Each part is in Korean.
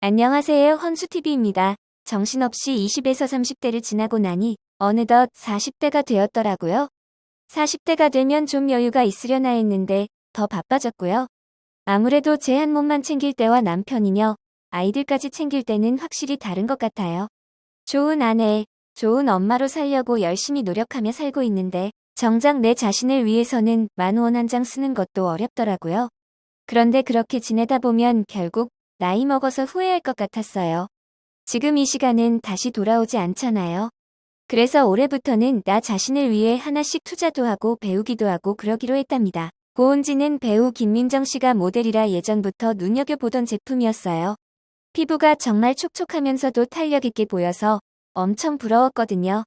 안녕하세요. 헌수TV입니다. 정신없이 20에서 30대를 지나고 나니 어느덧 40대가 되었더라고요. 40대가 되면 좀 여유가 있으려나 했는데 더 바빠졌고요. 아무래도 제 한 몸만 챙길 때와 남편이며 아이들까지 챙길 때는 확실히 다른 것 같아요. 좋은 아내, 좋은 엄마로 살려고 열심히 노력하며 살고 있는데 정작 내 자신을 위해서는 만 원 한 장 쓰는 것도 어렵더라고요. 그런데 그렇게 지내다 보면 결국 나이 먹어서 후회할 것 같았어요. 지금 이 시간은 다시 돌아오지 않잖아요. 그래서 올해부터는 나 자신을 위해 하나씩 투자도 하고 배우기도 하고 그러기로 했답니다. 고은지는 배우 김민정 씨가 모델이라 예전부터 눈여겨보던 제품이었어요. 피부가 정말 촉촉하면서도 탄력 있게 보여서 엄청 부러웠거든요.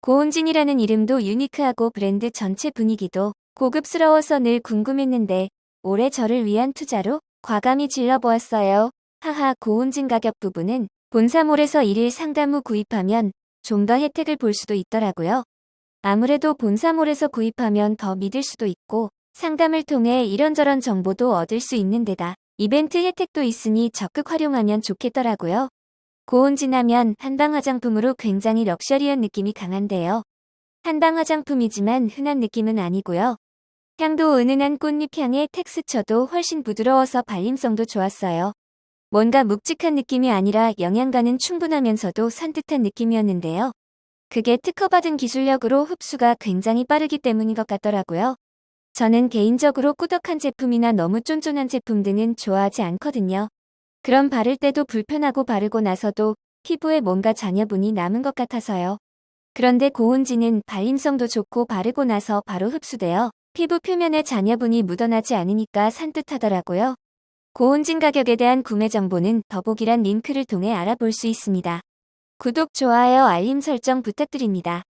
고은진이라는 이름도 유니크하고 브랜드 전체 분위기도 고급스러워서 늘 궁금했는데 올해 저를 위한 투자로 과감히 질러보았어요. 하하 고은진 가격 부분은 본사몰에서 1일 상담 후 구입하면 좀 더 혜택을 볼 수도 있더라고요. 아무래도 본사몰에서 구입하면 더 믿을 수도 있고 상담을 통해 이런저런 정보도 얻을 수 있는 데다 이벤트 혜택도 있으니 적극 활용하면 좋겠더라고요. 고온진 하면 한방 화장품으로 굉장히 럭셔리한 느낌이 강한데요. 한방 화장품이지만 흔한 느낌은 아니고요. 향도 은은한 꽃잎 향의 텍스처도 훨씬 부드러워서 발림성도 좋았어요. 뭔가 묵직한 느낌이 아니라 영양가는 충분하면서도 산뜻한 느낌이었는데요. 그게 특허받은 기술력으로 흡수가 굉장히 빠르기 때문인 것 같더라고요. 저는 개인적으로 꾸덕한 제품이나 너무 쫀쫀한 제품 등은 좋아하지 않거든요. 그럼 바를 때도 불편하고 바르고 나서도 피부에 뭔가 잔여분이 남은 것 같아서요. 그런데 고운지는 발림성도 좋고 바르고 나서 바로 흡수되어 피부 표면에 잔여분이 묻어나지 않으니까 산뜻하더라고요. 고운진 가격에 대한 구매 정보는 더보기란 링크를 통해 알아볼 수 있습니다. 구독, 좋아요, 알림 설정 부탁드립니다.